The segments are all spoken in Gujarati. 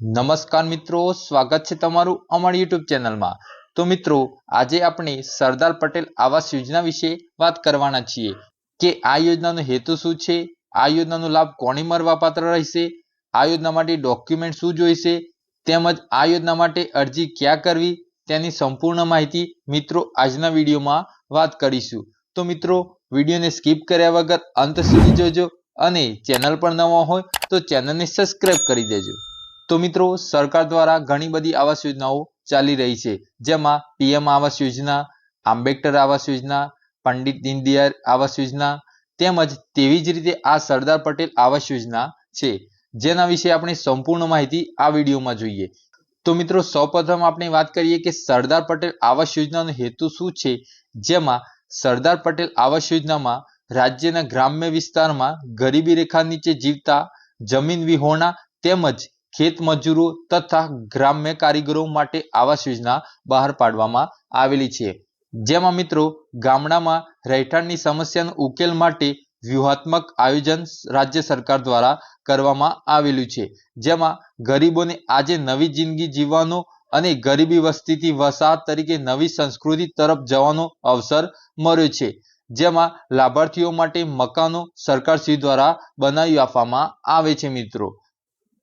નમસ્કાર મિત્રો, સ્વાગત છે તમારું અમારી યુટ્યુબ ચેનલમાં. તો મિત્રો, આજે આપણે સરદાર પટેલ આવાસ યોજના વિશે વાત કરવાના છીએ કે આ યોજનાનો હેતુ શું છે, આ યોજનાનો લાભ કોને મળવાપાત્ર રહેશે, આ યોજના માટે ડોક્યુમેન્ટ શું જોઈશે, તેમજ આ યોજના માટે અરજી ક્યાં કરવી, તેની સંપૂર્ણ માહિતી મિત્રો આજના વિડીયોમાં વાત કરીશું. તો મિત્રો, વિડીયોને સ્કીપ કર્યા વગર અંત સુધી જોજો અને ચેનલ પર નવા હોય તો ચેનલને સબસ્ક્રાઇબ કરી દેજો. તો મિત્રો, સરકાર દ્વારા ઘણી બધી આવાસ યોજનાઓ ચાલી રહી છે. જેમાં પીએમ આવાસ યોજના, આંબેડકર આવાસ યોજના, પંડિત દીનદયાળ આવાસ યોજના તેમજ તેવી જ રીતે આ સરદાર પટેલ આવાસ યોજના છે. જેના વિશે આપણે સંપૂર્ણ માહિતી આ વિડીયોમાં જોઈએ. તો મિત્રો, સૌપ્રથમ આપણે વાત કરીએ કે સરદાર પટેલ આવાસ યોજનાનો હેતુ શું છે? જેમાં સરદાર પટેલ આવાસ યોજનામાં રાજ્યના ગ્રામ્ય વિસ્તારમાં ગરીબી રેખા નીચે જીવતા, જમીન વિહોણા તેમજ ખેત મજૂરો તથા ગ્રામ્ય કારીગરો માટે આવાસ યોજના બહાર પાડવામાં આવેલી છે. જેમાં મિત્રો, ગામડામાં રહેઠાણની સમસ્યાનો ઉકેલ માટે વ્યૂહાત્મક આયોજન રાજ્ય સરકાર દ્વારા કરવામાં આવેલું છે. જેમાં ગરીબોને આજે નવી જિંદગી જીવવાનો અને ગરીબી વસ્તીથી વસાહત તરીકે નવી સંસ્કૃતિ તરફ જવાનો અવસર મળ્યો છે. જેમાં લાભાર્થીઓ માટે મકાનો સરકારશ્રી દ્વારા બનાવી આપવામાં આવે છે મિત્રો.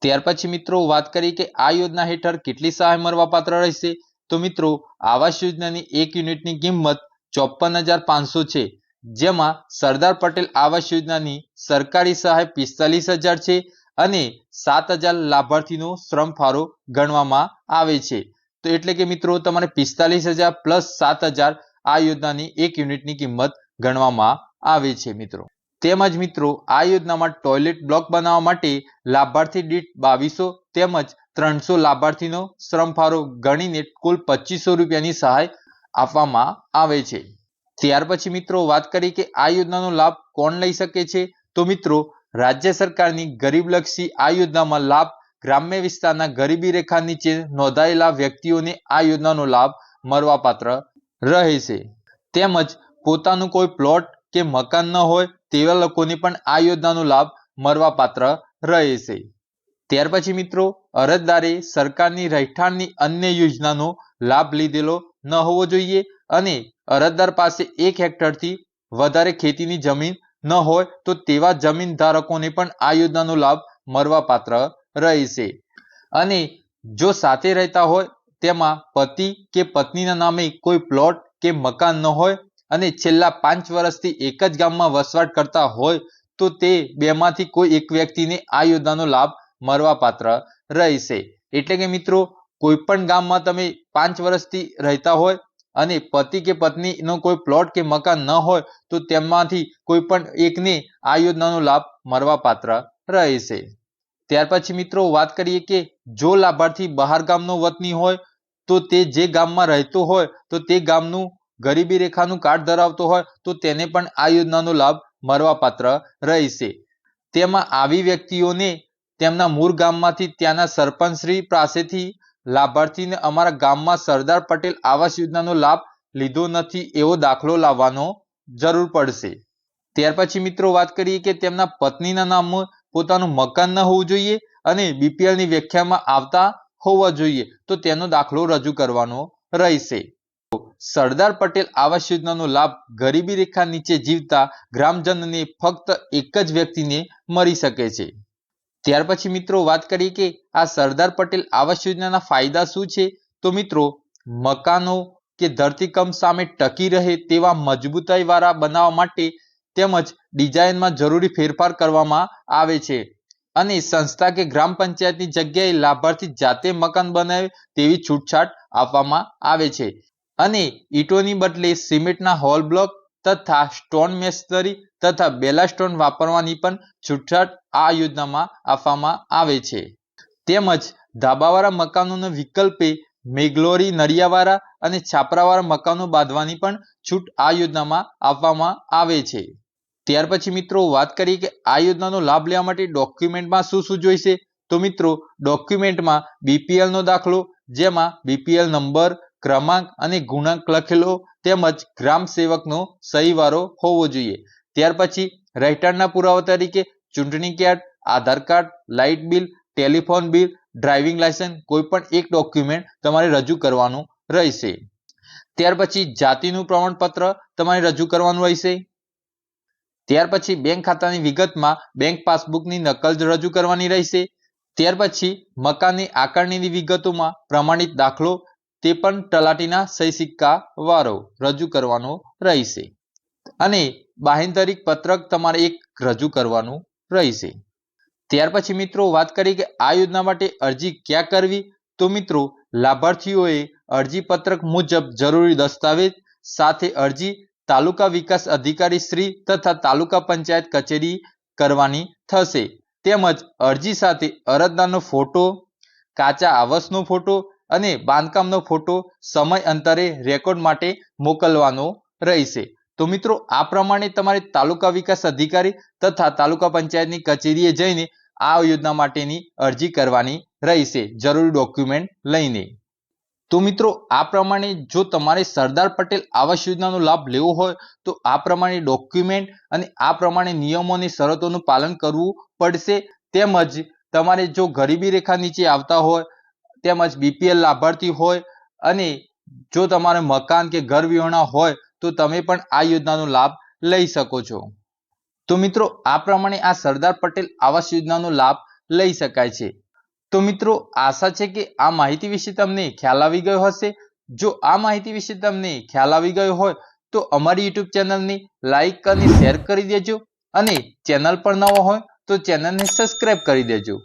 ત્યાર પછી મિત્રો વાત કરીએ કે આ યોજના હેઠળ કેટલી સહાય મળવાપાત્ર રહેશે? તો મિત્રો, આવાસ યોજનાની એક યુનિટની કિંમત ચોપન હજાર પાંચસો છે. જેમાં સરદાર પટેલ આવાસ યોજનાની સરકારી સહાય પિસ્તાલીસ હજાર છે અને સાત હજાર લાભાર્થીનો શ્રમ ફાળો ગણવામાં આવે છે. તો એટલે કે મિત્રો, તમારે પિસ્તાલીસ હજાર પ્લસ સાત હજાર આ યોજનાની એક યુનિટની કિંમત ગણવામાં આવે છે મિત્રો. તેમજ મિત્રો, આ યોજનામાં ટોયલેટ બ્લોક બનાવવા માટે લાભાર્થી દીઠ બાવીસો તેમજ ત્રણસો લાભાર્થીનો શ્રમ ફાળો ગણીને કુલ પચીસો રૂપિયાની સહાય આપવામાં આવે છે. ત્યાર પછી મિત્રો, વાત કરી કે આ યોજનાનો લાભ કોણ લઈ શકે છે? તો મિત્રો, રાજ્ય સરકારની ગરીબલક્ષી આ યોજનામાં લાભ ગ્રામ્ય વિસ્તારના ગરીબી રેખા નીચે નોંધાયેલા વ્યક્તિઓને આ યોજનાનો લાભ મળવાપાત્ર રહે છે. તેમજ પોતાનું કોઈ પ્લોટ કે મકાન ન હોય તેવા લોકોને પણ આ યોજનાનો લાભ મળવાપાત્ર રહેશે. ત્યાર પછી મિત્રો, અરજદારે સરકારની રહેઠાણની અન્ય યોજનાનો લાભ લીધેલો ન હોવો જોઈએ અને અરજદાર પાસે એક હેક્ટરથી વધારે ખેતીની જમીન ન હોય તો તેવા જમીન ધારકોને પણ આ યોજનાનો લાભ મળવાપાત્ર રહેશે. અને જો સાથે રહેતા હોય, તેમાં પતિ કે પત્નીના નામે કોઈ પ્લોટ કે મકાન ન હોય અને છેલ્લા પાંચ વર્ષથી એક જ ગામમાં વસવાટ કરતા હોય તો તે બેમાંથી કોઈ એક વ્યક્તિને આ યોજનાનો લાભ મળવાપાત્ર રહેશે. એટલે કે મિત્રો, કોઈ પણ ગામમાં તમે પાંચ વર્ષથી રહેતા હોય અને પતિ કે પત્નીનો કોઈ પ્લોટ કે મકાન ન હોય તો તેમાંથી કોઈ પણ એકને આ યોજનાનો લાભ મળવાપાત્ર રહેશે. ત્યાર પછી મિત્રો, વાત કરીએ કે જો લાભાર્થી બહાર ગામનો વતની હોય તો તે જે ગામમાં રહેતો હોય તો તે ગામનું ગરીબી રેખાનું કાર્ડ ધરાવતો હોય તો તેને પણ આ યોજનાનો લાભ મળવાપાત્ર રહેશે. તેમાં આવી વ્યક્તિઓને તેમના મૂળ ગામમાંથી ત્યાંના સરપંચશ્રી પાસેથી લાભાર્થીને અમારા ગામમાં સરદાર પટેલ આવાસ યોજનાનો લાભ લીધો નથી એવો દાખલો લાવવાનો જરૂર પડશે. ત્યાર પછી મિત્રો વાત કરીએ કે તેમના પત્નીના નામ પોતાનું મકાન ન હોવું જોઈએ અને બીપીએલની વ્યાખ્યામાં આવતા હોવા જોઈએ તો તેનો દાખલો રજૂ કરવાનો રહેશે. સરદાર પટેલ આવાસ યોજનાનો લાભ ગરીબી રેખા નીચે જીવતા ગ્રામજનને ફક્ત એક જ વ્યક્તિને મળી શકે છે. ત્યાર પછી મિત્રો વાત કરીએ કે આ સરદાર પટેલ આવાસ યોજનાના ફાયદા શું છે? તો મિત્રો, મકાનો કે ધરતીકંપ સામે ટકી રહે તેવા મજબૂતાઈ વાળા બનાવવા માટે તેમજ ડિઝાઇનમાં જરૂરી ફેરફાર કરવામાં આવે છે. અને સંસ્થા કે ગ્રામ પંચાયતની જગ્યાએ લાભાર્થી જાતે મકાન બનાવે તેવી છૂટછાટ આપવામાં આવે છે. અને ઈંટોની બદલે સિમેન્ટના હોલ બ્લોક તથા સ્ટોન મેસ્તરી તથા બેલા સ્ટોન વાપરવાની પણ છૂટછાટ આ યોજનામાં આપવામાં આવે છે. તેમજ ધાબાવાળા મકાનોના વિકલ્પે મેગ્લોરી, નળિયાવાળા અને છાપરાવાળા મકાનો બાંધવાની પણ છૂટ આ યોજનામાં આપવામાં આવે છે. ત્યાર પછી મિત્રો વાત કરીએ કે આ યોજનાનો લાભ લેવા માટે ડોક્યુમેન્ટમાં શું શું જોઈશે? તો મિત્રો ડોક્યુમેન્ટમાં બીપીએલનો દાખલો, જેમાં બીપીએલ નંબર ક્રમાંક અને ગુણાંક લખેલો તેમજ ગ્રામ સેવકનો સહીવારો હોવો જોઈએ. ત્યાર પછી રહેઠાણના પુરાવા તરીકે ચૂંટણી card, Aadhaar card, light bill, telephone bill, driving licence કોઈ પણ એક ડોક્યુમેન્ટ તમારે રજૂ કરવાનું રહેશે. ત્યાર પછી જાતિનું પ્રમાણપત્ર તમારે રજૂ કરવાનું રહેશે. ત્યાર પછી બેંક ખાતાની વિગતમાં બેંક પાસબુકની નકલ રજૂ કરવાની રહેશે. ત્યાર પછી મકાનની આકારણીની વિગતોમાં પ્રમાણિત દાખલો તે પણ તલાટીના સહી સિક્કા વારો રજૂ કરવાનો રહેશે. અને બાહેંતરિક પત્રક તમારે એક રજૂ કરવાનું રહેશે. ત્યાર પછી મિત્રો વાત કરીએ કે આ યોજના માટે અરજી ક્યાં કરવી? તો મિત્રો, લાભાર્થીઓએ અરજી પત્રક મુજબ જરૂરી દસ્તાવેજ સાથે અરજી તાલુકા વિકાસ અધિકારી શ્રી તથા તાલુકા પંચાયત કચેરી કરવાની થશે. તેમજ અરજી સાથે અરજદારનો ફોટો, કાચા આવાસનો ફોટો અને બાંધકામનો ફોટો સમય અંતરે રેકોર્ડ માટે મોકલવાનો રહેશે. તો મિત્રો, આ પ્રમાણે તમારે તાલુકા વિકાસ અધિકારી તથા તાલુકા પંચાયતની કચેરીએ જઈને આ યોજના માટેની અરજી કરવાની રહેશે. જરૂરી ડોક્યુમેન્ટ લઈને. તો મિત્રો, આ પ્રમાણે જો તમારે સરદાર પટેલ આવાસ યોજનાનો લાભ લેવો હોય, તો આ પ્રમાણે ડોક્યુમેન્ટ અને આ પ્રમાણે નિયમો અને શરતોનું પાલન કરવું પડશે. તેમજ તમારે જો ગરીબી રેખા નીચે આવતા હોય તેમજ બીપીએલ લાભાર્થી હોય અને જો તમારે મકાન કે ઘર વિહોણા હોય તો તમે પણ આ યોજનાનો લાભ લઈ શકો છો. તો મિત્રો, આ પ્રમાણે આ સરદાર પટેલ આવાસ યોજનાનો લાભ લઈ શકાય છે. તો મિત્રો, આશા છે કે આ માહિતી વિશે તમને ખ્યાલ આવી ગયો હશે. જો આ માહિતી વિશે તમને ખ્યાલ આવી ગયો હોય તો અમારી યુટ્યુબ ચેનલને લાઈક અને શેર કરી દેજો અને ચેનલ પર નવો હોય તો ચેનલને સબસ્ક્રાઇબ કરી દેજો.